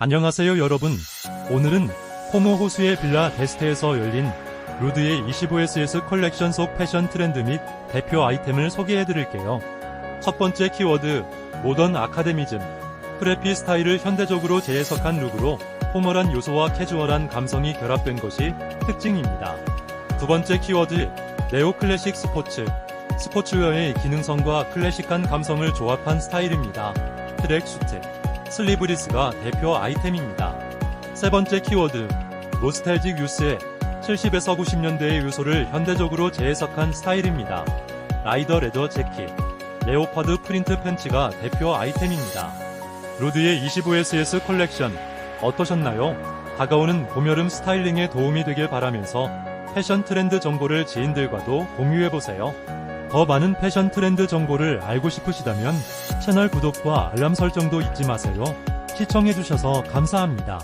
안녕하세요 여러분. 오늘은 호모 호수의 빌라 데스테에서 열린 루드의 25SS 컬렉션 속 패션 트렌드 및 대표 아이템을 소개해드릴게요. 첫 번째 키워드, 모던 아카데미즘. 프레피 스타일을 현대적으로 재해석한 룩으로 포멀한 요소와 캐주얼한 감성이 결합된 것이 특징입니다. 두 번째 키워드, 네오 클래식 스포츠. 스포츠웨어의 기능성과 클래식한 감성을 조합한 스타일입니다. 트랙 수트. 슬리브리스가 대표 아이템입니다. 세 번째 키워드, 노스탈직 유스의 70에서 90년대의 요소를 현대적으로 재해석한 스타일입니다. 라이더 레더 재킷, 레오파드 프린트 팬츠가 대표 아이템입니다. 루드의 25SS 컬렉션 어떠셨나요? 다가오는 봄여름 스타일링에 도움이 되길 바라면서 패션 트렌드 정보를 지인들과도 공유해보세요. 더 많은 패션 트렌드 정보를 알고 싶으시다면 채널 구독과 알람 설정도 잊지 마세요. 시청해주셔서 감사합니다.